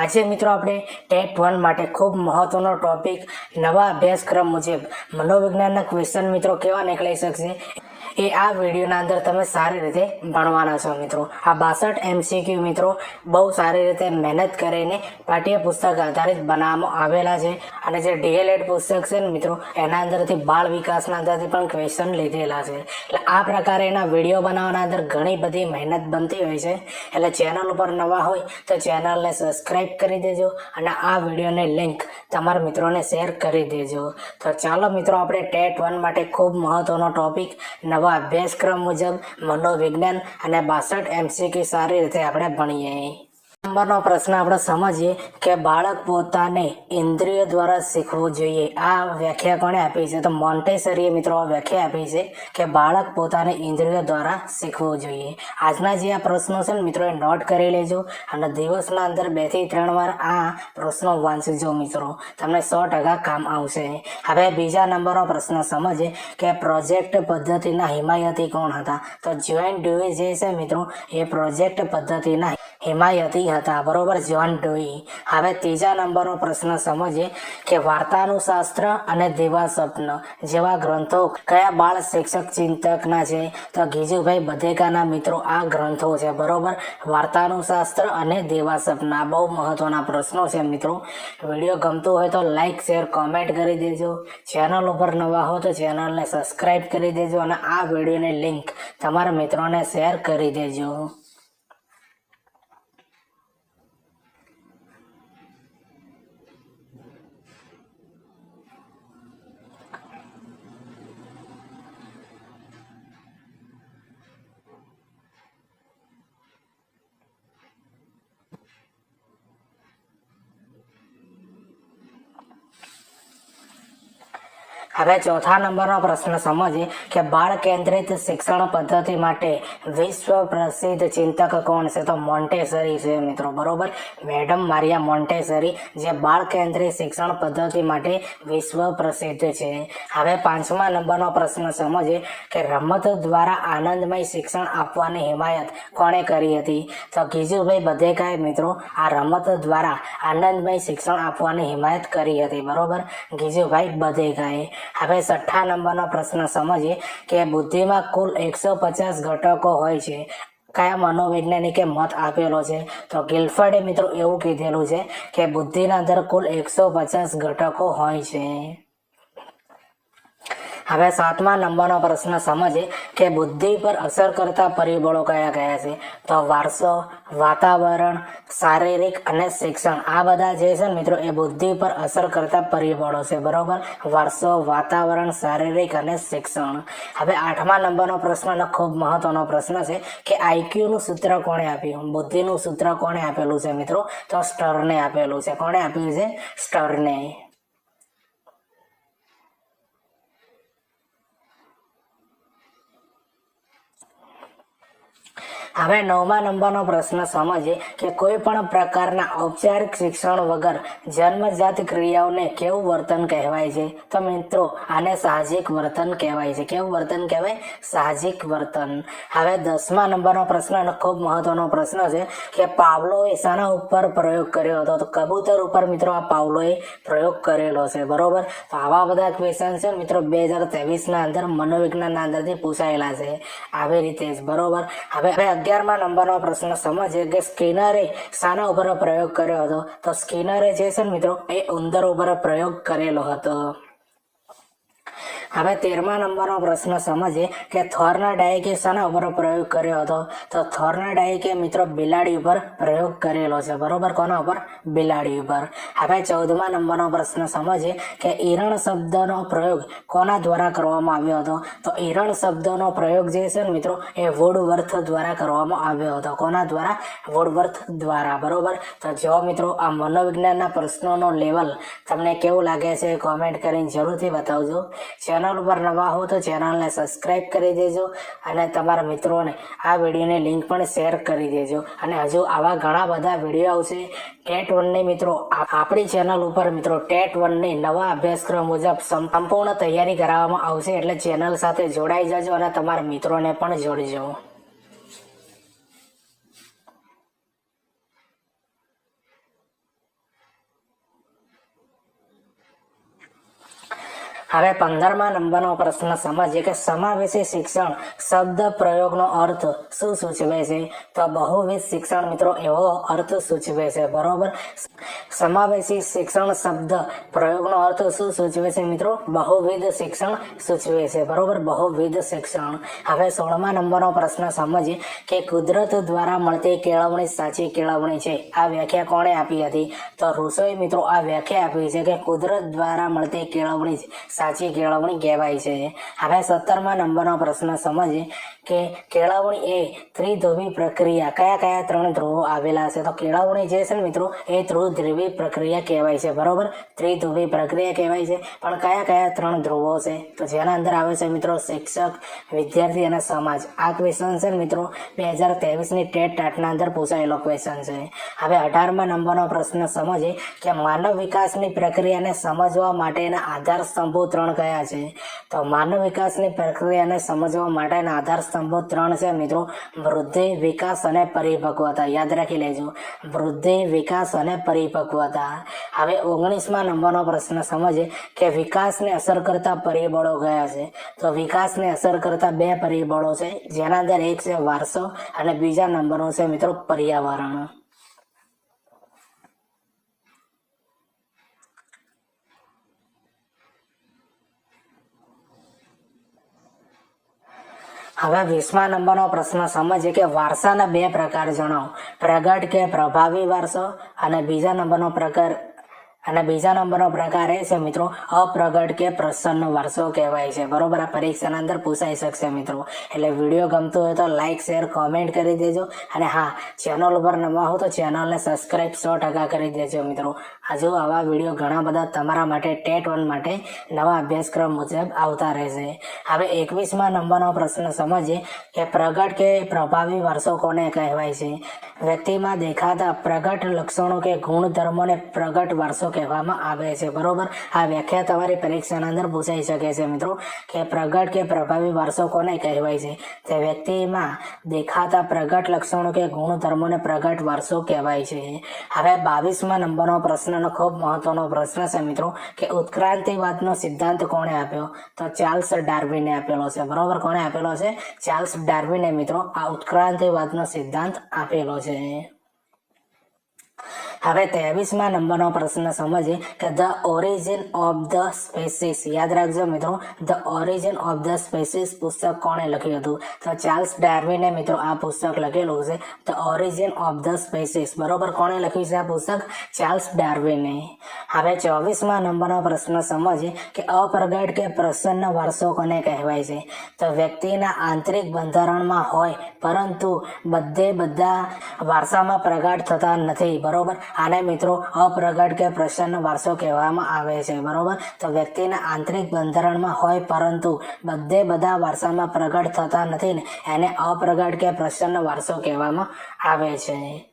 આજે મિત્રો આપણે ટેટ વન માટે ખૂબ મહત્વનો ટોપિક નવા અભ્યાસક્રમ મુજબ મનોવિજ્ઞાનના ક્વેશ્ચન મિત્રો કેવા નીકળી શકશે? એ આ વિડીયોના અંદર તમે સારી રીતે ભણવાના છો મિત્રો. આ બાસઠ એમસીક્યુ મિત્રો, બહુ સારી રીતે મહેનત કરીને પાઠ્યપુસ્તક આધારિત બનાવવામાં આવેલા છે. અને જે ડીએલએડ પુસ્તક છે ને મિત્રો, એના અંદરથી બાળ વિકાસના અંદરથી પણ ક્વેશ્ચન લીધેલા છે. એટલે આ પ્રકારે એના વીડિયો બનાવવાના અંદર ઘણી બધી મહેનત બનતી હોય છે. એટલે ચેનલ ઉપર નવા હોય તો ચેનલને સબસ્ક્રાઈબ કરી દેજો અને આ વિડીયોની લિંક તમારા મિત્રોને શેર કરી દેજો. તો ચાલો મિત્રો, આપણે ટેટ વન માટે ખૂબ મહત્વનો ટોપિક નવા અભ્યાસક્રમ મુજબ મનોવિજ્ઞાન અને બાસઠ એમસીક્યુ સારી રીતે આપણે ભણીએ. નંબરનો પ્રશ્ન આપણે સમજીએ કે બાળક પોતાને ઇન્દ્રિયો દ્વારા શીખવું જોઈએ. આ વ્યાખ્યા કોણે આપી છે? તો મોન્ટેસરીએ મિત્રો વ્યાખ્યા આપી છે કે બાળક પોતાને ઇન્દ્રિયો દ્વારા શીખવું જોઈએ. આજના જે આ પ્રશ્નો છે ને મિત્રો એ નોટ કરી લેજો અને દિવસના અંદર બેથી ત્રણ વાર આ પ્રશ્નો વાંચજો મિત્રો. તમને સો ટકા કામ આવશે. હવે બીજા નંબરનો પ્રશ્ન સમજે કે પ્રોજેક્ટ પદ્ધતિના હિમાયતી કોણ હતા? તો જોઈન્ટ ડ્યુએ જે છે મિત્રો એ પ્રોજેક્ટ પદ્ધતિના હિમાયતી હતા. બરોબર, જ્હોન ડોઈ. હવે ત્રીજા નંબરનો પ્રશ્ન સમજીએ કે વાર્તાનું શાસ્ત્ર અને દેવા સ્વપ્ન જેવા ગ્રંથો કયા બાળ શિક્ષક ચિંતકના છે? તો ગીજુભાઈ બધેકાના મિત્રો, આ ગ્રંથો છે. બરોબર? વાર્તાનું શાસ્ત્ર અને દેવા સ્વપ્ન. આ બહુ મહત્વના પ્રશ્નો છે મિત્રો. વીડિયો ગમતો હોય તો લાઈક, શેર, કોમેન્ટ કરી દેજો. ચેનલ ઉપર નવા હો તો ચેનલને સબસ્ક્રાઈબ કરી દેજો અને આ વિડીયોની લિંક તમારા મિત્રોને શેર કરી દેજો. હવે ચોથા નંબરનો પ્રશ્ન સમજીએ કે બાળ કેન્દ્રિત શિક્ષણ પદ્ધતિ માટે વિશ્વ પ્રસિદ્ધ ચિંતક કોણ છે? તો મોન્ટેસરી છે મિત્રો, બરોબર? મેડમ મારિયા મોન્ટેસરી, જે બાળ કેન્દ્રિત શિક્ષણ પદ્ધતિ માટે વિશ્વ પ્રસિદ્ધ છે. હવે પાંચમા નંબરનો પ્રશ્ન સમજીએ કે રમત દ્વારા આનંદમય શિક્ષણ આપવાની હિમાયત કોણે કરી હતી? તો ગીજુભાઈ બધેકાએ મિત્રો, આ રમત દ્વારા આનંદમય શિક્ષણ આપવાની હિમાયત કરી હતી, બરોબર? ગીજુભાઈ બધેકાએ. હવે છઠ્ઠા નંબરનો પ્રશ્ન સમજીએ કે બુદ્ધિમાં કુલ એકસો પચાસ ઘટકો હોય છે. કયા મનોવૈજ્ઞાનિકે મત આપેલો છે? તો ગિલ્ફર્ડે મિત્રો એવું કીધેલું છે કે બુદ્ધિના અંદર કુલ એકસો પચાસ ઘટકો હોય છે. હવે સાતમા નંબરનો પ્રશ્ન સમજે કે બુદ્ધિ પર અસર કરતા પરિબળો કયા કયા છે? તો વારસો, વાતાવરણ, શારીરિક અને શિક્ષણ. આ બધા જે છે મિત્રો, એ બુદ્ધિ પર અસર કરતા પરિબળો છે. બરોબર? વારસો, વાતાવરણ, શારીરિક અને શિક્ષણ. હવે આઠમા નંબરનો પ્રશ્ન ખૂબ મહત્વનો પ્રશ્ન છે કે આઈક્યુનું સૂત્ર કોણે આપ્યું? બુદ્ધિનું સૂત્ર કોણે આપેલું છે મિત્રો? તો સ્ટરને આપેલું છે. કોણે આપ્યું છે? સ્ટરને. હવે નવમા નંબરનો પ્રશ્ન સમજીએ કે કોઈ પણ પ્રકારના ઔપચારિક શિક્ષણ વગર જન્મજાત ક્રિયાઓને કેવું વર્તન કહેવાય છે? તો મિત્રો, આને સાહજિક વર્તન કહેવાય છે. કેવું વર્તન કહેવાય? સાહજિક વર્તન. હવે દસમા નંબરનો પ્રશ્ન ખૂબ મહત્વનો પ્રશ્ન છે કે પાવલોએ શાના ઉપર પ્રયોગ કર્યો હતો. તો કબૂતર ઉપર મિત્રો આ પાવલોએ પ્રયોગ કરેલો છે. બરોબર? તો આવા બધા ક્વેશ્ચન છે મિત્રો બે હજાર ત્રેવીસના અંદર મનોવિજ્ઞાનના અંદરથી પૂછાયેલા છે. આવી રીતે જ. બરોબર? હવે હવે અગિયારમા નંબરનો પ્રશ્ન સમજીએ કે સ્કિનરે શાના ઉપર પ્રયોગ કર્યો હતો. તો સ્કિનરે જે છે મિત્રો, એ ઉંદર ઉપર પ્રયોગ કરેલો હતો. હવે તેરમા નંબરનો પ્રશ્ન સમજીએ કે થોરના ડાયકે શાના ઉપર પ્રયોગ કર્યો હતો? તો થોરના ડાયકે મિત્રો બિલાડી ઉપર પ્રયોગ કરેલો છે. બરોબર? કોના ઉપર? બિલાડી ઉપર. હવે ચૌદમા નંબરનો પ્રશ્ન સમજીએ કે ઈરણ શબ્દનો પ્રયોગ કોના દ્વારા કરવામાં આવ્યો હતો? તો ઈરણ શબ્દનો પ્રયોગ જે છે ને મિત્રો, એ વુડવર્થ દ્વારા કરવામાં આવ્યો હતો. કોના દ્વારા? વુડવર્થ દ્વારા. બરોબર? તો જો મિત્રો, આ મનોવિજ્ઞાનના પ્રશ્નોનો લેવલ તમને કેવું લાગે છે કોમેન્ટ કરીને જરૂરથી બતાવજો. ચેનલ ઉપર નવા હો તો ચેનલને સબસ્ક્રાઈબ કરી દેજો અને તમારા મિત્રોને આ વિડીયોની લિંક પણ શેર કરી દેજો. અને હજુ આવા ઘણા બધા વીડિયો આવશે. ટેટ વનની મિત્રો આપ- આપણી ચેનલ ઉપર મિત્રો, ટેટ વનની નવા અભ્યાસક્રમ મુજબ સંપૂર્ણ તૈયારી કરાવવામાં આવશે એટલે ચેનલ સાથે જોડાઈ જજો અને તમારા મિત્રોને પણ જોડજો. હવે પંદરમા નંબરનો પ્રશ્ન સમજીએ કે સમાવેશી શિક્ષણ શબ્દ પ્રયોગનો અર્થ શું સૂચવે છે? તો બહુવિધ શિક્ષણ મિત્રો એવો અર્થ સૂચવે છે, બરોબર? સમાવેશી શિક્ષણ શબ્દ પ્રયોગનો અર્થ શું સૂચવે છે મિત્રો? બહુવિધ શિક્ષણ સૂચવે છે, બરોબર? બહુવિધ શિક્ષણ. હવે સોળમા નંબરનો પ્રશ્ન સમજીએ કે કુદરત દ્વારા મળતી કેળવણી સાચી કેળવણી છે. આ વ્યાખ્યા કોણે આપી હતી? તો ઋષોએ મિત્રો આ વ્યાખ્યા આપી છે કે કુદરત દ્વારા મળતી કેળવણી સાચી કેળવણી કહેવાય છે. હવે સત્તરમા નંબરનો પ્રશ્ન સમજીએ. કે કેળવણી એ ત્રિધ્રુવી પ્રક્રિયા. કયા કયા ત્રણ ધ્રુવો આવેલા છે? તો કેળવણી જે છે ને મિત્રો, એ ત્રિધ્રુવી પ્રક્રિયા કહેવાય છે. બરોબર? ત્રિધ્રુવી પ્રક્રિયા કહેવાય છે. પણ કયા કયા ત્રણ ધ્રુવો છે? તો જેના અંદર આવે છે મિત્રો શિક્ષક, વિદ્યાર્થી અને સમાજ. આ ક્વેશ્ચન છે મિત્રો બે હજાર ત્રેવીસની ટેટ ટાટના અંદર પૂછાયેલો ક્વેશ્ચન છે. હવે અઢારમા નંબરનો પ્રશ્ન સમજીએ કે માનવ વિકાસની પ્રક્રિયાને સમજવા માટેના આધાર સ્તંભો ત્રણ કયા છે? તો માનવ વિકાસની પ્રક્રિયાને સમજવા માટેના આધાર સ્તંભો ત્રણ છે મિત્રો. વૃદ્ધિ વિકાસ અને પરિપક્વતા, યાદ રાખી લેજો. વૃદ્ધિ વિકાસ અને પરિપક્વતા. હવે ઓગણીસમાં નંબરનો પ્રશ્ન સમજે કે વિકાસને અસર કરતા પરિબળો કયા છે? તો વિકાસને અસર કરતા બે પરિબળો છે. જેના અંદર એક છે વારસો અને બીજા નંબરનો છે મિત્રો પર્યાવરણ. હવે વીસમા નંબરનો પ્રશ્ન સમજીએ કે વારસાના બે પ્રકાર જણાવો. પ્રગટ કે પ્રભાવી વારસો અને બીજા નંબરનો પ્રકાર અને બીજા નંબરનો પ્રકાર એ છે મિત્રો અપ્રગટ કે પ્રસન્ન વારસો કહેવાય છે. બરોબર? આ પરીક્ષાના અંદર પૂછાઈ શકશે મિત્રો. એટલે વીડિયો ગમતો હોય તો લાઇક શેર કોમેન્ટ કરી દેજો. અને હા ચેનલ ઉપર નવા હો તો ચેનલને સબસ્ક્રાઈબ સો ટકા કરી દેજો મિત્રો. હજુ આવા વીડિયો ઘણા બધા તમારા માટે ટેટ વન માટે નવા અભ્યાસક્રમ મુજબ આવતા રહેશે. હવે એકવીસમાં નંબરનો પ્રશ્ન સમજીએ કે પ્રગટ કે પ્રભાવી વર્ષો કોને કહેવાય છે? વ્યક્તિમાં દેખાતા પ્રગટ લક્ષણો કે ગુણધર્મોને પ્રગટ વર્ષો કહેવામાં આવે છે. બરોબર? આ વ્યાખ્યા તમારી પરીક્ષાના અંદર પૂછાઈ શકે છે મિત્રો કે પ્રગટ કે પ્રભાવી વારસો કોને કહેવાય છે? તે વ્યક્તિમાં દેખાતા પ્રગટ લક્ષણો કે ગુણધર્મોને પ્રગટ વારસો કહેવાય છે. હવે બાવીસમાં નંબરનો પ્રશ્નનો ખૂબ મહત્વનો પ્રશ્ન છે, મિત્રો, કે ઉત્ક્રાંતિવાદનો સિદ્ધાંત કોણે આપ્યો? તો ચાર્લ્સ ડાર્વિને આપેલો છે. બરોબર? કોણે આપેલો છે? ચાર્લ્સ ડાર્વિને, મિત્રો, આ ઉત્ક્રાંતિવાદનો સિદ્ધાંત આપેલો છે. હવે ત્રેવીસમાં નંબરનો પ્રશ્ન સમજીએ કે the origin of the species. યાદ રાખજો મિત્રો, the origin of the species પુસ્તક કોણે લખ્યું હતું? તો ચાર્લ્સ ડાર્વિને મિત્રો આ પુસ્તક લખેલું છે, the origin of the species. બરોબર કોણે લખ્યું છે આ પુસ્તક? ચાર્લ્સ ડાર્વિને. હવે ચોવીસમાં નંબરનો પ્રશ્ન સમજીએ કે અપ્રગટ કે પ્રસન્ન વારસો કોને કહેવાય છે? તો વ્યક્તિના આંતરિક બંધારણમાં હોય, પરંતુ બધે બધા વારસામાં પ્રગાઢ થતા નથી. બરોબર? આને મિત્રો, અપ્રગટ કે પ્રસન્ન વારસો કહેવામાં આવે છે, બરોબર? તો વ્યક્તિના આંતરિક બંધારણમાં હોય, પરંતુ બધે બધા વારસામાં પ્રગટ થતા નથી ને, એને અપ્રગટ કે પ્રસન્ન વારસો કહેવામાં આવે છે.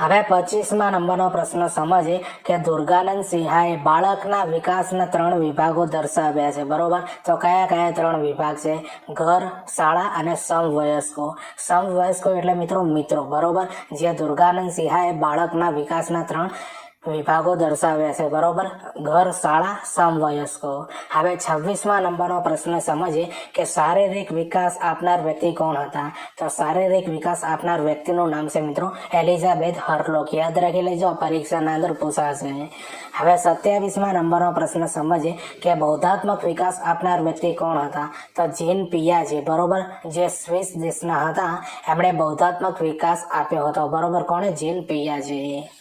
હવે પચીસમાં નંબરનો પ્રશ્ન સમજે કે દુર્ગાનંદ સિંહાએ બાળકના વિકાસના ત્રણ વિભાગો દર્શાવ્યા છે, બરોબર? તો કયા કયા ત્રણ વિભાગ છે? ઘર, શાળા અને સમવયસ્કો. સમવયસ્કો એટલે મિત્રો મિત્રો, બરોબર? જે દુર્ગાનંદ સિંહાએ બાળકના વિકાસના ત્રણ વિભાગો દર્શાવ્યા છે, બરોબર? ઘર, શાળા, સમવયસ્કો. હવે છવ્વીસમાં નંબરનો પ્રશ્ન સમજીએ કે શારીરિક વિકાસ આપનાર વ્યક્તિ કોણ હતા? તો શારીરિક વિકાસ આપનાર વ્યક્તિનું નામ છે મિત્રો એલિઝાબેથ હર્લોક. યાદ રાખી લેજો પરીક્ષાના અંદર પૂછાશે. હવે સત્યાવીસમાં નંબરનો પ્રશ્ન સમજીએ કે બૌદ્ધાત્મક વિકાસ આપનાર વ્યક્તિ કોણ હતા? તો જીન પિયાજી, બરોબર? જે સ્વિસ દેશના હતા, એમણે બૌદ્ધાત્મક વિકાસ આપ્યો હતો. બરોબર? કોણે? જીન પિયાજી.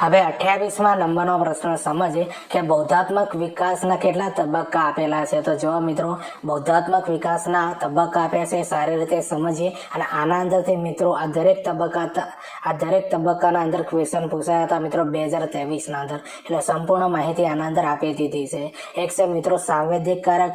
હવે અઠ્યાવીસમાં નંબરનો પ્રશ્ન સમજે કે બૌદ્ધાત્મક વિકાસના કેટલા તબક્કા આપેલા છે? તો જો મિત્રો, બૌદ્ધાત્મક વિકાસના તબક્કા આપ્યા છે, સારી રીતે સમજીએ. અને આના અંદરથી મિત્રો, આ દરેક તબક્કા આ દરેક તબક્કાના અંદર ક્વેશ્ચન પૂછાયા હતા મિત્રો બે હજાર ત્રેવીસના અંદર. એટલે સંપૂર્ણ માહિતી આના અંદર આપી દીધી છે. એક છે મિત્રો, સાંવેદિક કારક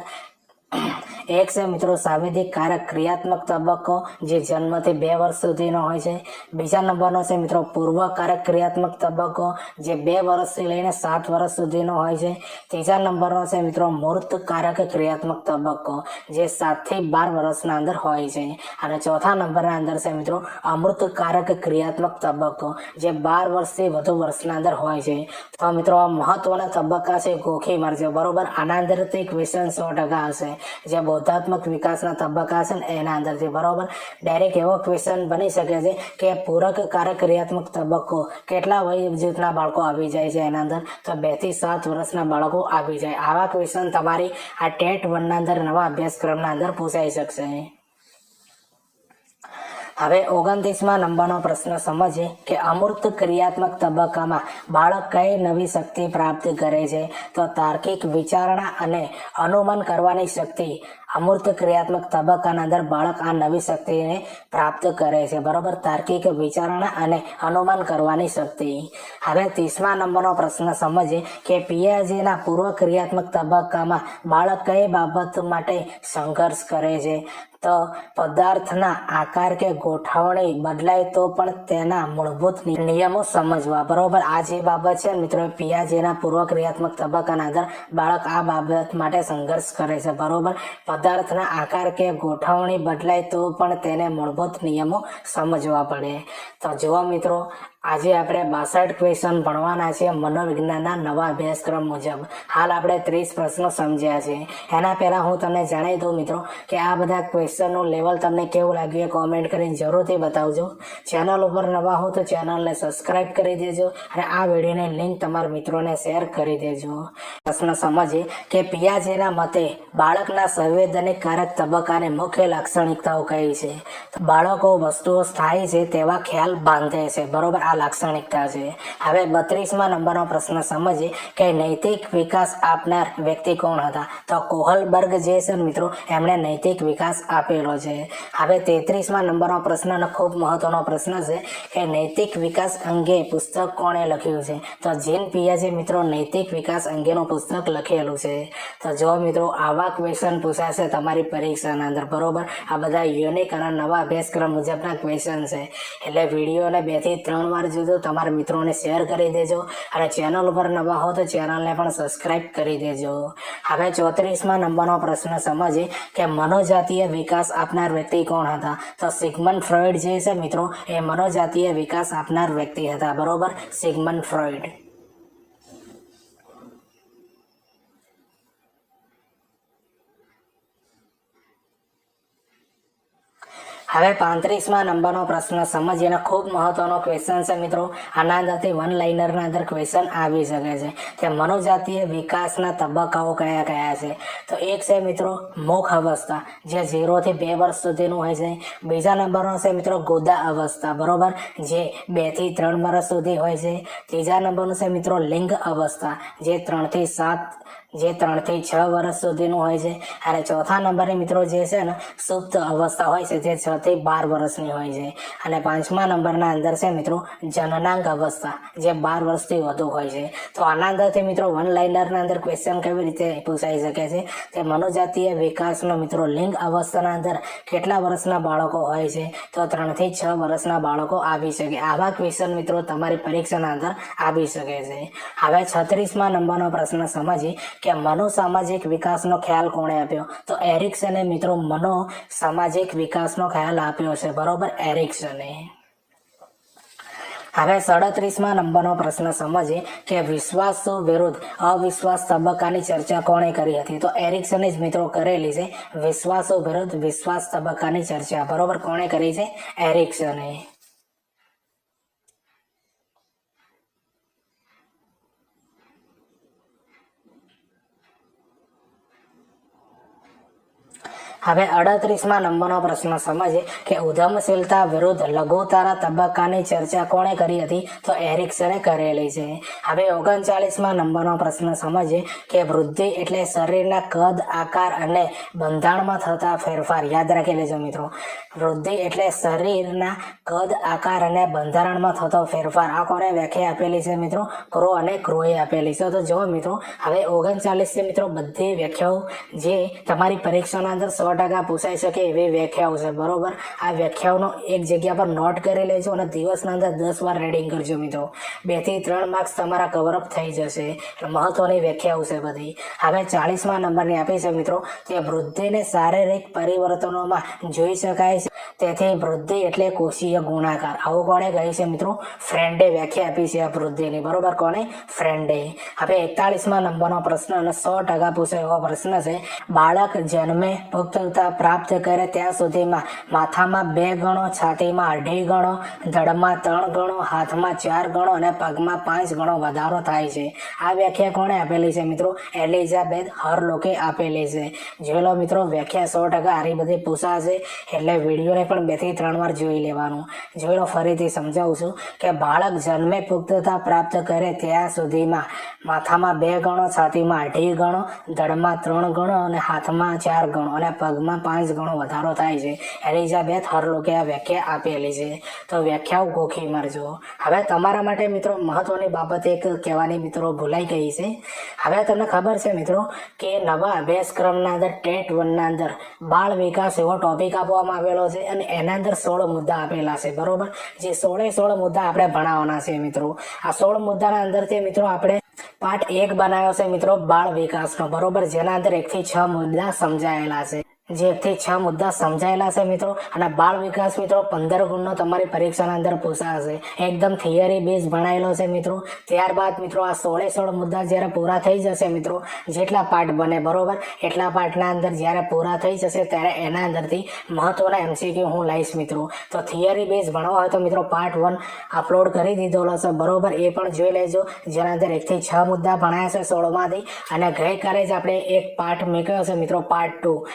એક એ મિત્રો, સાવેદિક કારક ક્રિયાત્મક તબક્કો, જે જન્મથી બે વર્ષ સુધીનો હોય છે. બીજા નંબરનો છે, મિત્રો પૂર્વ કારક ક્રિયાત્મક તબક્કો, જે બે વર્ષથી લઈને સાત વર્ષ સુધીનો હોય છે. ત્રીજા નંબરનો છે, મિત્રો મૂર્ત કારક ક્રિયાત્મક તબક્કો, જે સાતથી બાર વર્ષના અંદર હોય છે. અને ચોથા નંબરના અંદર છે, મિત્રો અમૃત કારક ક્રિયાત્મક તબક્કો, જે બાર વર્ષથી વધુ વર્ષના અંદર હોય છે. તો, મિત્રો, આ મહત્વના તબક્કા છે, ગોખી મારજો. બરોબર? આના એક ક્વેશ્ચન સો ટકા હશે જે બૌદ્ધાત્મક વિકાસના તબક્કા છે ને, એના અંદરથી બરોબર. ડાયરેક્ટ એવો ક્વેશ્ચન બની શકે છે કે પૂરક કારક ક્રિયાત્મક તબક્કો કેટલા વય જૂથના બાળકો આવી જાય છે એના અંદર? તો બેથી સાત વર્ષના બાળકો આવી જાય. આવા ક્વેશ્ચન તમારી આ ટેટ વનના અંદર નવા અભ્યાસક્રમના અંદર પૂછાઈ શકશે. હવે ઓગણત્રીસમાં નંબરનો પ્રશ્ન સમજીએ કે અમૂર્ત ક્રિયાત્મક તબક્કામાં બાળક કઈ નવી શક્તિ પ્રાપ્ત કરે છે? તો તાર્કિક વિચારણા અને અનુમાન કરવાની શક્તિ. અમૂર્ત ક્રિયાત્મક તબક્કાના અંદર બાળક આ નવી શક્તિને પ્રાપ્ત કરે છે. બરોબર? તાર્કિક વિચારણા અને અનુમાન કરવાની શક્તિ. હવે ત્રીસમા નંબરનો પ્રશ્ન સમજીએ કે પિયાજીના પૂર્વ ક્રિયાત્મક તબક્કામાં બાળક કઈ બાબત માટે સંઘર્ષ કરે છે? તો પદાર્થના આકાર કે ગોઠવણી બદલાય તો પણ તેના મૂળભૂત નિયમો સમજવા. બરોબર? આ જે બાબત છે, મિત્રો, પિયાજીના પૂર્વ ક્રિયાત્મક તબક્કાના અંદર બાળક આ બાબત માટે સંઘર્ષ કરે છે. બરોબર? પદાર્થના આકાર કે ગોઠવણી બદલાય તો પણ તેને મૂળભૂત નિયમો સમજવા પડે. તો જુઓ મિત્રો આજે આપણે બાસઠ ક્વેશ્ચન ભણવાના છે મનોવિજ્ઞાનના નવા અભ્યાસક્રમ મુજબ. હાલ આપણે ત્રીસ પ્રશ્નો સમજ્યા છે. એના પહેલાં હું તમને જણાવી દઉં મિત્રો કે આ બધા ક્વેશ્ચનનું લેવલ તમને કેવું લાગ્યું એ કોમેન્ટ કરીને જરૂરથી બતાવજો. ચેનલ ઉપર નવા હો તો ચેનલને સબસ્ક્રાઈબ કરી દેજો અને આ વિડીયોની લિંક તમારા મિત્રોને શેર કરી દેજો. પ્રશ્ન સમજીએ કે પિયાજેના મતે બાળકના સંવેદનિક કારક તબક્કાની મુખ્ય લાક્ષણિકતાઓ કઈ છે? બાળકો વસ્તુઓ સ્થાયી છે તેવા ખ્યાલ બાંધે છે. બરોબર? આ લાક્ષણિકતા છે. હવે બત્રીસમાં નંબરનો પ્રશ્ન સમજીએ કે નૈતિક વિકાસ આપનાર વ્યક્તિ કોણ હતા? તો કોહલબર્ગ જે છે મિત્રો, એમણે નૈતિક વિકાસ આપેલો છે. હવે તેત્રીસમાં નંબરનો પ્રશ્ન ખૂબ મહત્વનો પ્રશ્ન છે કે નૈતિક વિકાસ અંગે પુસ્તક કોણે લખ્યું છે? તો જીન પિયાજે મિત્રો, નૈતિક વિકાસ અંગેનું પુસ્તક લખેલું છે. તો જો મિત્રો, આવા ક્વેશ્ચન પૂછાશે તમારી પરીક્ષાના અંદર, બરોબર? આ બધા યુનિક અને નવા અભ્યાસક્રમ મુજબના ક્વેશ્ચન છે. એટલે વિડીયોને બેથી ત્રણ વાર જોજો તમારા મિત્રોને શેર કરી દેજો અને ચેનલ ઉપર નવા હો તો ચેનલને પણ સબસ્ક્રાઇબ કરી દેજો. હવે ચોત્રીસમાં નંબરનો પ્રશ્ન સમજીએ કે મનોજાતીય વિકાસ આપનાર વ્યક્તિ કોણ હતા? તો સિગમન ફ્રોઈડ જે છે મિત્રો, એ મનોજાતીય વિકાસ આપનાર વ્યક્તિ હતા. બરોબર? Sigmund Freud. હવે પાંત્રીસમાં નંબરનો પ્રશ્ન સમજીને ખૂબ મહત્વનો ક્વેશ્ચન છે મિત્રો. આના અંદરથી વન લાઇનરના અંદર ક્વેશ્ચન આવી શકે છે કે મનોજાતીય વિકાસના તબક્કાઓ કયા કયા છે? તો એક છે મિત્રો, મુખ અવસ્થા, જે ઝીરોથી બે વર્ષ સુધીનું હોય છે. બીજા નંબરનો છે મિત્રો, ગોદા અવસ્થા, બરોબર? જે બેથી ત્રણ વર્ષ સુધી હોય છે. ત્રીજા નંબરનું છે મિત્રો, લિંગ અવસ્થા, જે ત્રણથી સાત જે ત્રણથી છ વર્ષ સુધીનું હોય છે. અને ચોથા નંબરે મિત્રો જે છે ને, સુપ્ત અવસ્થા હોય છે, જે છ થી બાર વર્ષની હોય છે. અને પાંચમા નંબરના અંદર છે મિત્રો, જનનાંગ અવસ્થા, જે બાર વર્ષથી વધુ હોય છે. તો આના અંદરથી મિત્રો વન લાઇનરના અંદર ક્વેશ્ચન કેવી રીતે પૂછાઈ શકે છે? તે મનોજાતીય વિકાસનો મિત્રો, લિંગ અવસ્થાના અંદર કેટલા વર્ષના બાળકો હોય છે? તો ત્રણથી છ વર્ષના બાળકો આવી શકે. આવા ક્વેશ્ચન મિત્રો તમારી પરીક્ષાના અંદર આવી શકે છે. હવે છત્રીસમાં નંબરનો પ્રશ્ન સમજીએ કે મનો સામાજિક વિકાસનો ખ્યાલ કોણે આપ્યો? તો એરિક્સને મિત્રો મનો સામાજિક વિકાસનો ખ્યાલ આપ્યો છે. બરોબર? એરિક્સને. હવે સડત્રીસમાં નંબરનો પ્રશ્ન સમજીએ કે વિશ્વાસ વિરુદ્ધ અવિશ્વાસ તબક્કાની ચર્ચા કોણે કરી હતી? તો એરિક્સને જ મિત્રો કરેલી છે. વિશ્વાસો વિરુદ્ધ વિશ્વાસ તબક્કાની ચર્ચા. બરોબર? કોણે કરી છે? એરિક્સને. હવે અડત્રીસમાં નંબરનો પ્રશ્ન સમજીએ કે ઉધમશીલતા વિરુદ્ધ લઘુતારા તબક્કાની ચર્ચા કોણે કરી હતી? તો એરિક્સને કરેલી છે. હવે ઓગણચાલીસમાં નંબરનો પ્રશ્ન સમજીએ કે વૃદ્ધિ એટલે શરીરના કદ, આકાર અને બંધાણમાં થતા ફેરફાર. યાદ રાખી લેજો મિત્રો. વૃદ્ધિ એટલે શરીરના કદ, આકાર અને બંધારણમાં થતો ફેરફાર. આ કોને વ્યાખ્યા આપેલી છે મિત્રો? ક્રો અને ક્રોએ આપેલી છે. તો જો મિત્રો, હવે ઓગણચાલીસ છે મિત્રો બધી વ્યાખ્યાઓ જે તમારી પરીક્ષાના અંદર સો ટકા પૂછાઈ શકે એવી વ્યાખ્યાઓ છે, બરોબર? આ વ્યાખ્યાઓનો એક જગ્યા પર નોટ કરી લેજો અને દિવસના અંદર દસ વાર રીડિંગ કરજો મિત્રો. બેથી ત્રણ માર્ક્સ તમારા કવરઅપ થઈ જશે. મહત્વની વ્યાખ્યાઓ છે બધી. હવે ચાલીસમાં નંબરની આપી છે મિત્રો, કે વૃદ્ધિને શારીરિક પરિવર્તનોમાં જોઈ શકાય છે. તેથી વૃદ્ધિ એટલે કોષીય ગુણાકાર. આવું કોણે કહી છે મિત્રો? ફ્રેન્ડે વ્યાખ્યા આપી છે આ વૃદ્ધિની. બરોબર કોણે? ફ્રેન્ડે. હવે એકતાલીસમાં નંબરનો પ્રશ્ન અને સો ટકા પૂછે એવો પ્રશ્ન છે. બાળક જન્મે પુખ્તતા પ્રાપ્ત કરે ત્યાં સુધીમાં માથામાં બે ગણો, છાતીમાં અઢી ગણો ધડમાં ત્રણ ગણો, હાથમાં ચાર ગણો અને પગમાં પાંચ ગણો વધારો થાય છે. આ વ્યાખ્યા કોણે આપેલી છે મિત્રો? એલિઝાબેથ હરલોકે આપેલી છે. જોઈ લો મિત્રો, વ્યાખ્યા સો ટકા આરી બધી પૂછાશે એટલે વિડીયોને પણ બેથી ત્રણ વાર જોઈ લેવાનું. જોઈ લો, ફરીથી સમજાવું છું કે બાળક જન્મે પુખ્તતા પ્રાપ્ત કરે ત્યાં સુધીમાં માથામાં બે ગણો, છાતીમાં અઢી ગણો ધડમાં ત્રણ ગણો અને હાથમાં ચાર ગણો અને પગમાં પાંચ ગણો વધારો થાય છે. એલિઝાબેથ હરલોકે આ વ્યાખ્યા આપેલી છે. તો વ્યાખ્યાઓ ગોખી મારજો. હવે તમારા માટે મિત્રો મહત્વની બાબત એક કહેવાની મિત્રો ભૂલાઈ ગઈ છે. હવે તમને ખબર છે મિત્રો કે નવા અભ્યાસક્રમના અંદર ટેટ વનના અંદર બાળ વિકાસ એવો ટોપિક આપવામાં આવેલો છે અને એના અંદર સોળ મુદ્દા આપેલા છે. બરોબર? જે સોળે સોળ મુદ્દા આપણે ભણાવવાના છે મિત્રો. આ સોળ મુદ્દાના અંદરથી મિત્રો આપણે પાઠ એક બનાવ્યો છે મિત્રો બાળ વિકાસનો. બરોબર? જેના અંદર એકથી છ મુદ્દા સમજાયેલા છે. જે એકથી છ મુદ્દા સમજાયેલા છે મિત્રો. અને બાળ વિકાસ મિત્રો, પંદર ગુણનો તમારી પરીક્ષાના અંદર પૂછાશે એકદમ થિયરી બેઝ ભણાયેલો છે મિત્રો. ત્યારબાદ મિત્રો, આ સોળે સોળ મુદ્દા જ્યારે પૂરા થઈ જશે મિત્રો, જેટલા પાઠ બને બરોબર, એટલા પાઠના અંદર જ્યારે પૂરા થઈ જશે ત્યારે એના અંદરથી મહત્વના એમસીક્યુ હું લઈશ મિત્રો. તો થિયરી બેઝ ભણવા હોય તો મિત્રો, પાર્ટ વન અપલોડ કરી દીધેલો છે બરોબર. એ પણ જોઈ લેજો. જેના અંદર એકથી છ મુદ્દા ભણાયા છે સોળમાંથી. અને ગઈકાલે જ આપણે એક પાઠ મૂક્યો છે મિત્રો, પાર્ટ ટુ.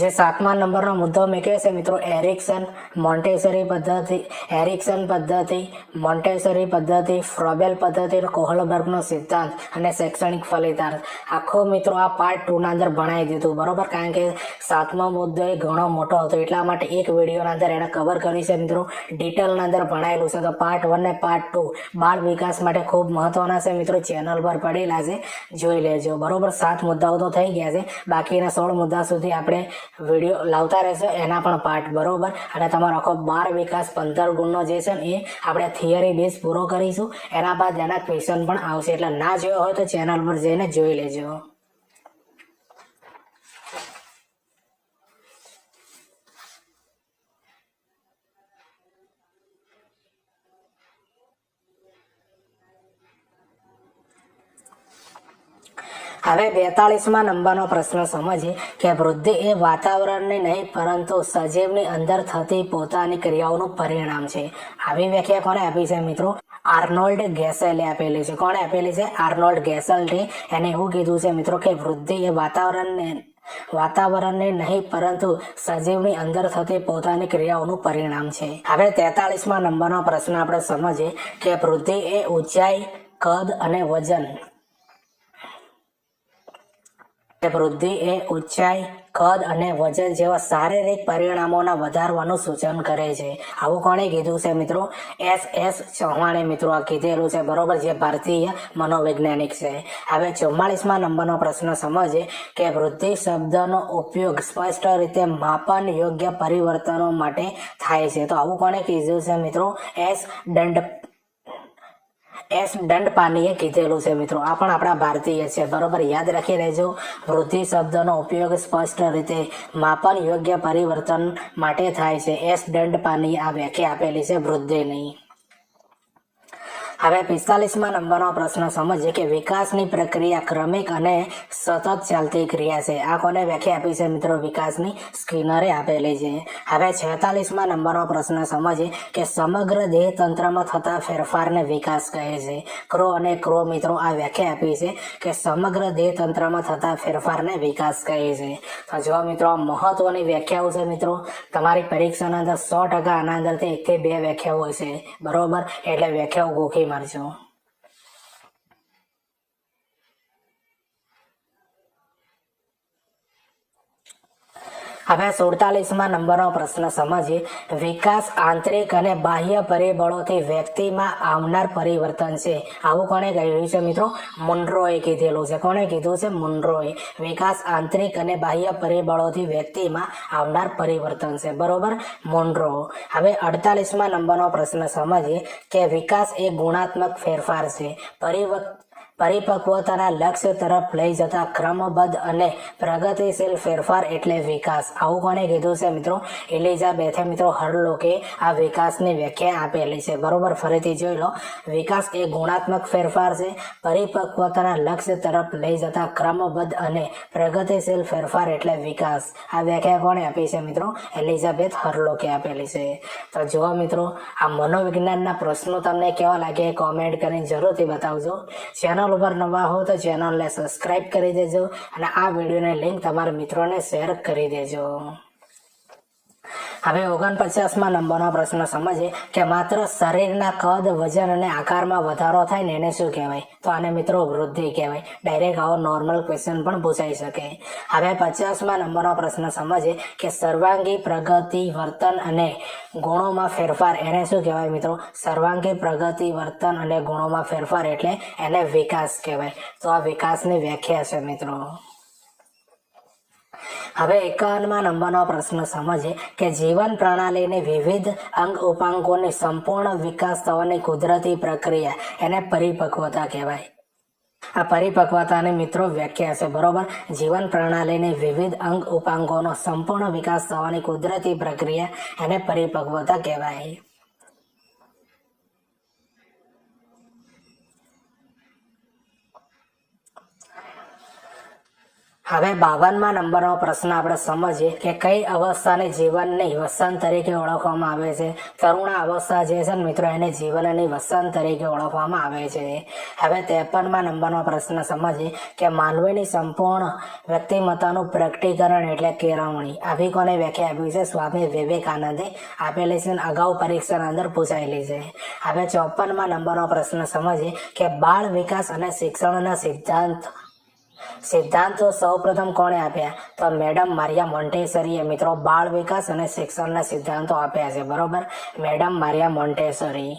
જે સાતમા નંબરનો મુદ્દો મૂક્યો છે મિત્રો, એરિક્સન મોન્ટેસરી પદ્ધતિ, એરિક્સન પદ્ધતિ, મોન્ટેસરી પદ્ધતિ, ફ્રોબેલ પદ્ધતિ, કોહલબર્ગનો સિદ્ધાંત અને શૈક્ષણિક ફલિતાર્થ. આખો મિત્રો આ પાર્ટ ટુના અંદર ભણાવી દીધું, બરોબર? કારણ કે સાતમો મુદ્દો એ ઘણો મોટો હતો, એટલા માટે એક વિડીયોના અંદર એણે કવર કરી છે મિત્રો. ડિટેલના અંદર ભણાયેલું છે, તો પાર્ટ વન ને પાર્ટ ટુ બાળ વિકાસ માટે ખૂબ મહત્વના છે મિત્રો ચેનલ પર પડેલા છે, જોઈ લેજો, બરોબર? સાત મુદ્દાઓ તો થઈ ગયા છે, બાકીના સોળ મુદ્દા સુધી આપણે વીડિયો લાવતા રહેશે, એના પણ પાર્ટ બરોબર? અને તમારો આખો બાર વિકાસ પંદર ગુણનો જે છે એ આપણે થિયરી બેઝ પૂરો કરીશું. એના બાદ એના ક્વેશ્ચન પણ આવશે. એટલે ના જોયો હોય તો ચેનલ પર જઈને જોઈ લેજો. હવે બેતાળીસમાં નંબરનો પ્રશ્ન સમજીએ કે વૃદ્ધિ એ વાતાવરણની નહીં, પરંતુ સજીવની અંદર થતી પોતાની ક્રિયાઓનું પરિણામ છે. આવી વ્યાખ્યા કોને આપી છે મિત્રો? આર્નોલ્ડ ગેસેલે આપેલી છે. કોણે આપેલી છે? આર્નોલ્ડ ગેસેલે. એને એવું કીધું છે મિત્રો કે વૃદ્ધિ એ વાતાવરણને વાતાવરણને નહીં, પરંતુ સજીવની અંદર થતી પોતાની ક્રિયાઓનું પરિણામ છે. હવે તેતાલીસમાં નંબરનો પ્રશ્ન આપણે સમજીએ કે વૃદ્ધિ એ ઊંચાઈ, કદ અને વજન વૃદ્ધિ એ ઊંચાઈ, કદ અને વજન જેવા શારીરિક પરિણામોના વધારવાનું સૂચન કરે છે. આવું કોણે કીધું છે મિત્રો? એસ. એસ. ચૌહાણે મિત્રો આ કીધેલું છે. બરોબર જે ભારતીય મનોવૈજ્ઞાનિક છે. હવે ચુમ્માળીસમાં નંબરનો પ્રશ્ન સમજે કે વૃદ્ધિ શબ્દનો ઉપયોગ સ્પષ્ટ રીતે માપન યોગ્ય પરિવર્તનો માટે થાય છે. તો આવું કોણે કીધું છે મિત્રો? એસ. દંડ એસ દંડપાનીએ કીધેલું છે મિત્રો. આ પણ આપણા ભારતીય છે. બરોબર? યાદ રાખી લેજો વૃદ્ધિ શબ્દનો ઉપયોગ સ્પષ્ટ રીતે માપન યોગ્ય પરિવર્તન માટે થાય છે. એસ દંડપાનીએ આ વ્યાખ્યા આપેલી છે વૃદ્ધિની. હવે પિસ્તાલીસમાં નંબરનો પ્રશ્ન સમજીએ કે વિકાસની પ્રક્રિયા ક્રમિક અને સતત ચાલતી ક્રિયા છે. આ કોને વ્યાખ્યા આપી છે મિત્રો? વિકાસની સ્કિનરે આપેલી છે. હવે છેતાલીસમાં નંબરનો પ્રશ્ન સમજીએ કે સમગ્ર દેહ તંત્રમાં થતા ફેરફારને વિકાસ કહે છે. ક્રો અને ક્રો મિત્રો, આ વ્યાખ્યા આપી છે કે સમગ્ર દેહ થતા ફેરફારને વિકાસ કહે છે. તો જો મિત્રો મહત્વની વ્યાખ્યાઓ છે મિત્રો. તમારી પરીક્ષાના અંદર સો ટકા આના અંદરથી એકથી બે વ્યાખ્યાઓ છે બરોબર? એટલે વ્યાખ્યાઓ ગોખી મારજો હવે સુડતાલીસમાં નંબરનો પ્રશ્ન સમજીએ. વિકાસ આંતરિક અને બાહ્ય પરિબળોથી વ્યક્તિમાં આવનાર પરિવર્તન છે. આવું કોણે કહ્યું છે મિત્રો? મુન્ડ્રોએ કીધેલું છે. કોણે કીધું છે? મુન્ડ્રોએ વિકાસ આંતરિક અને બાહ્ય પરિબળોથી વ્યક્તિમાં આવનાર પરિવર્તન છે. બરોબર? મુન્ડ્રો હવે અડતાલીસમાં નંબરનો પ્રશ્ન સમજીએ કે વિકાસ એ ગુણાત્મક ફેરફાર છે. પરિવર્તન પરિપક્વતાના લક્ષ્ય તરફ લઈ જતા ક્રમબદ્ધ અને પ્રગતિશીલ ફેરફાર એટલે વિકાસ. આવું કોણે કીધું છે મિત્રો? એલિઝાબેથે મિત્રો હરલોકે આ વિકાસની વ્યાખ્યા આપેલી છે. બરોબર, ફરીથી જોઈ લો. વિકાસ એ ગુણાત્મક ફેરફાર છે. પરિપક્વતાના લક્ષ્ય તરફ લઈ જતા ક્રમબદ્ધ અને પ્રગતિશીલ ફેરફાર એટલે વિકાસ. આ વ્યાખ્યા કોણે આપી છે મિત્રો? એલિઝાબેથ હરલોકે આપેલી છે. તો જુઓ મિત્રો, આ મનોવિજ્ઞાનના પ્રશ્નો તમને કેવા લાગે? કોમેન્ટ કરીને જરૂરથી બતાવજો. ચેનલ ઉપર નવા હો તો ચેનલને સબસ્ક્રાઇબ કરી દેજો અને આ વિડીયોની લિંક તમારા મિત્રોને શેર કરી દેજો. હવે ઓગણપચાસમાં નંબરનો પ્રશ્ન સમજીએ કે માત્ર શરીરના કદ, વજન અને આકારમાં વધારો થાય ને એને શું કહેવાય? તો આને મિત્રો વૃદ્ધિ કહેવાય. ડાયરેક્ટ આવો નોર્મલ ક્વેશ્ચન પણ પૂછાઈ શકે. હવે પચાસમાં નંબરનો પ્રશ્ન સમજીએ કે સર્વાંગી પ્રગતિ, વર્તન અને ગુણોમાં ફેરફાર એને શું કહેવાય મિત્રો? સર્વાંગી પ્રગતિ, વર્તન અને ગુણોમાં ફેરફાર એટલે એને વિકાસ કહેવાય. તો આ વિકાસની વ્યાખ્યા છે મિત્રો. હવે એકાવનમાં નંબરનો પ્રશ્ન સમજીએ કે જીવન પ્રણાલીની વિવિધ અંગ ઉપાંગોની સંપૂર્ણ વિકાસ થવાની કુદરતી પ્રક્રિયા એને પરિપક્વતા કહેવાય. આ પરિપક્વતાની મિત્રો વ્યાખ્યા છે, બરોબર? જીવન પ્રણાલીની વિવિધ અંગ ઉપાંગોનો સંપૂર્ણ વિકાસ થવાની કુદરતી પ્રક્રિયા એને પરિપક્વતા કહેવાય. હવે બાવનમાં નંબરનો પ્રશ્ન આપણે સમજીએ કે કઈ અવસ્થાને જીવનની વસંત તરીકે ઓળખવામાં આવે છે? તરુણ અવસ્થા જે છે મિત્રો, એને જીવનની વસંત તરીકે ઓળખવામાં આવે છે. હવે ત્રેપનમાં નંબરનો પ્રશ્ન સમજીએ કે માનવીની સંપૂર્ણ વ્યક્તિમત્તાનું પ્રગટીકરણ એટલે કેળવણી. આવી કોને વ્યાખ્યા આપી છે? સ્વામી વિવેકાનંદે આપેલી છે અગાઉ પરીક્ષાના અંદર પૂછાયેલી છે. હવે ચોપનમાં નંબરનો પ્રશ્ન સમજીએ કે બાળ વિકાસ અને શિક્ષણના સિદ્ધાંત સિદ્ધાંતો સૌપ્રથમ કોણે આપ્યા? તો મેડમ મારિયા મોન્ટેસરીએ મિત્રો બાળ વિકાસ અને શિક્ષણના સિદ્ધાંતો આપ્યા છે, બરોબર? Madam Maria Montessori.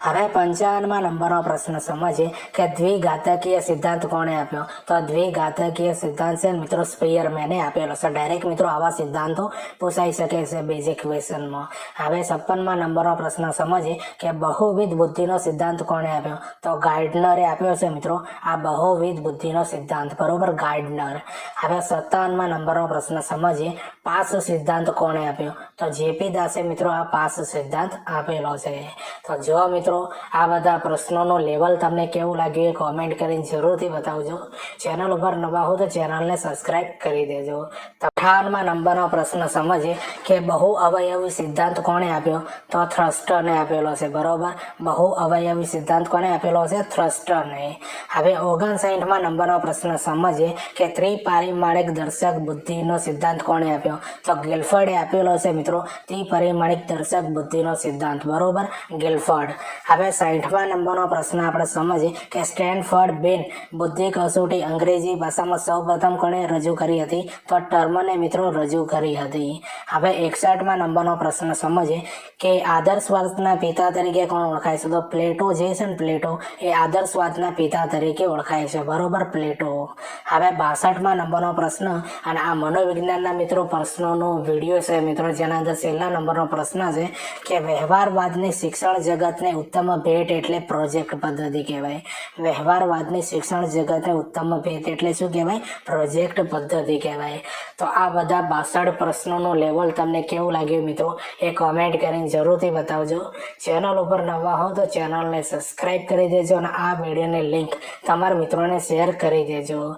હવે પંચાવનમાં નંબરનો પ્રશ્ન સમજીએ કે દ્વિઘાતકીય સિદ્ધાંત કોણે આપ્યો? તો દ્વિઘાતકીય સિદ્ધાંત છે મિત્રો, સ્પીયરમેને આપેલો છે. ડાયરેક્ટ મિત્રો, આવા સિદ્ધાંતો પૂછાઈ શકે છે બેઝિક ક્વેશ્ચનમાં હવે છપ્પનમાં નંબરનો પ્રશ્ન સમજીએ કે બહુવિધ બુદ્ધિનો સિદ્ધાંત કોણે આપ્યો? તો ગાર્ડનરે આપ્યો છે મિત્રો, આ બહુવિધ બુદ્ધિનો સિદ્ધાંત. બરોબર, ગાર્ડનર. હવે સત્તાવનમાં નંબરનો પ્રશ્ન સમજીએ, પાસ સિદ્ધાંત કોણે આપ્યો? તો જેપી દાસે મિત્રો, આ પાસ સિદ્ધાંત આપેલો છે. તો જો મિત્રો આ બધા પ્રશ્નોનું લેવલ તમને કેવું લાગ્યું એ કોમેન્ટ કરીને જરૂરથી બતાવજો. ચેનલ ઉપર નવા હો તો ચેનલને સબસ્ક્રાઈબ કરી દેજો. અઠાવનમાં નંબરનો પ્રશ્ન સમજીએ કે બહુ અવયવી સિદ્ધાંત કોણે આપ્યો? તો થ્રસ્ટરને આપેલો છે, બરોબર? બહુ અવયવી સિદ્ધાંત કોણે આપેલો છે? થ્રસ્ટરને હવે ઓગણસાઠમાં નંબરનો પ્રશ્ન સમજીએ કે ત્રિપારિમાણિક દર્શક બુદ્ધિનો સિદ્ધાંત કોણે આપ્યો? તો ગિલ્ફર્ડે આપેલો છે, મિત્રો. ત્રિપરિમાણિક દર્શક બુદ્ધિનો સિદ્ધાંત, બરોબર? ગિલ્ફર્ડ. હવે સાઠમા નંબરનો પ્રશ્ન આપણે સમજીએ કે સ્ટેનફર્ડ બેન બુદ્ધિ કસોટી અંગ્રેજી ભાષામાં સૌપ્રથમ કોણે રજૂ કરી હતી? તો ટર્મને મિત્રો રજૂ કરી હતી. હવે એકસઠમા નંબરનો પ્રશ્ન સમજીએ કે આદર્શવાદના પિતા તરીકે કોણ ઓળખાય છે? તો પ્લેટો જે છે ને પ્લેટો, એ આદર્શવાદના પિતા તરીકે ઓળખાય છે. બરોબર, પ્લેટો. હવે બાસઠમા નંબરનો પ્રશ્ન અને આ મનોવિજ્ઞાનના મિત્રો પ્રશ્નોનો વીડિયો છે મિત્રો, જેના અંદર છેલ્લા નંબરનો પ્રશ્ન છે કે વ્યવહારવાદની શિક્ષણ જગતને ઉત્તર ઉત્તમ ભેટ એટલે પ્રોજેક્ટ પદ્ધતિ કહેવાય. વ્યવહારવાદની શિક્ષણ જગતને ઉત્તમ ભેટ એટલે શું કહેવાય? પ્રોજેક્ટ પદ્ધતિ કહેવાય. તો આ બધા બાસઠ પ્રશ્નોનું લેવલ તમને કેવું લાગ્યું મિત્રો? એ કોમેન્ટ કરીને જરૂરથી બતાવજો. ચેનલ ઉપર નવા હો તો ચેનલને સબસ્ક્રાઈબ કરી દેજો અને આ વિડીયોની લિંક તમારા મિત્રોને શેર કરી દેજો.